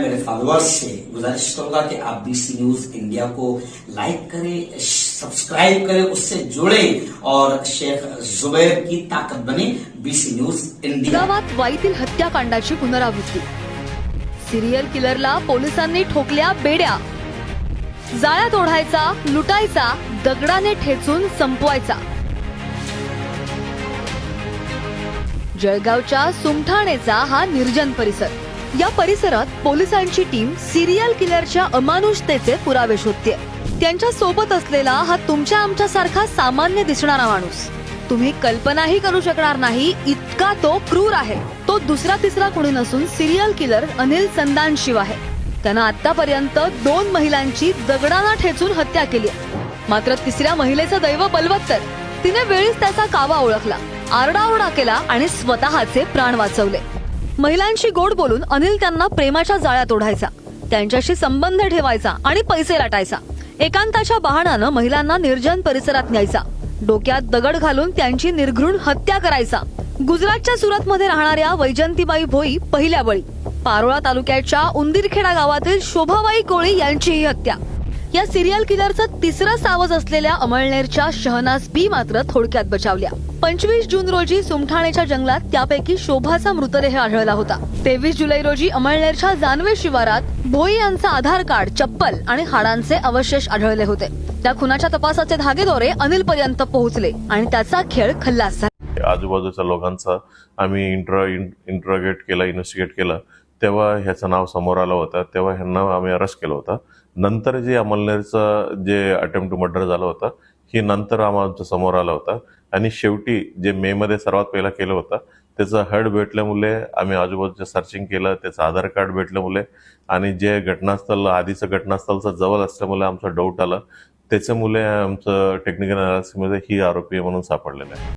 मेरे फॉलोअर्स से गुजारिश करूंगा कि आप बीसी न्यूज इंडिया को लाइक करें सब्सक्राइब करें उससे जुड़े और शेख जुबैर की ताकत बने बीसी न्यूज इंडिया गावात वाईतील हत्याकांडाची पुनरावृत्ती। सिरियल किलरला पोलिसांनी ठोकल्या बेड्या। जाळ्यात ओढायचा लुटायचा दगडाने ठेचून संपवायचा। जळगावच्या सुमठाणेचा हा निर्जन परिसर। या परिसरात पोलिसांची टीम सिरियल किलरच्या अमानुषतेचे पुरावे शोधते त्यांच्यासोबत असलेला हा तुमच्या आमच्या सारखा सामान्य दिसणारा माणूस. तुम्ही कल्पनाही करू शकणार नाही इतका तो क्रूर आहे. तो दुसरा तिसरा कुणी नसून serial killer Anil Sandanshiv आहे. त्यानं आतापर्यंत दोन महिलांची दगडाना ठेचून हत्या केली मात्र तिसऱ्या महिलेचं दैव बलवत्तर. तिने वेळीच त्याचा कावा ओळखला आरडाओरडा केला आणि स्वतःचे प्राण वाचवले. महिलांशी गोड बोलून अनिल त्यांना प्रेमाच्या जाळ्यात ओढायचा. त्यांच्याशी संबंध ठेवायचा आणि पैसे लाटायचा. एकांताच्या बहाणानं महिलांना निर्जन परिसरात न्यायचा. डोक्यात दगड घालून त्यांची निर्घृण हत्या करायचा. गुजरातच्या सुरतमध्ये राहणाऱ्या वैजंतीबाई भोई पहिल्या बळी. पारोळा तालुक्याच्या उंदीरखेडा गावातील शोभाबाई कोळी यांची ही हत्या. या सिरियल किलरचं तिसरं सावज असलेल्या अमळनेरच्या शहनाज बी मात्र थोडक्यात बचावल्या. पंचवीस जून रोजी सुमठाणेच्या जंगलात त्यापैकी शोभाचा मृतदेह आढळला होता. तेवीस जुलै रोजी अमळनेरच्या जानवे शिवारात भोई यांचा आधार कार्ड चप्पल आणि हाडांचे अवशेष आढळले होते. त्या खुनाच्या तपासाचे धागेदोरे अनिल पर्यंत पोहोचले आणि त्याचा खेळ खल्लास झाला. आजूबाजूच्या लोकांचा आम्ही इंट्रा इंट्रागेट केला इन्व्हेस्टिगेट केलं. तेव्हा ह्याचं नाव समोर आलं होतं. तेव्हा ह्यांना आम्ही अरेस्ट केलं होतं. नंतर जे अमलनेरचं जे अटेम्प्ट टू मर्डर झालं होतं ही नंतर आम्हाला समोर आलं होतं. आणि शेवटी जे मे मध्ये सर्वात पहिला केलं होतं त्याचं हड भेटल्यामुळे आम्ही आजूबाजूचं सर्चिंग केलं त्याचं आधार कार्ड भेटल्यामुळे आणि जे घटनास्थळ आधीचं घटनास्थळचं जवळ असल्यामुळे आमचं डाऊट आलं. त्याच्यामुळे आमचं टेक्निकल अनालिसिसमध्ये ही आरोपी म्हणून सापडलेलं आहे.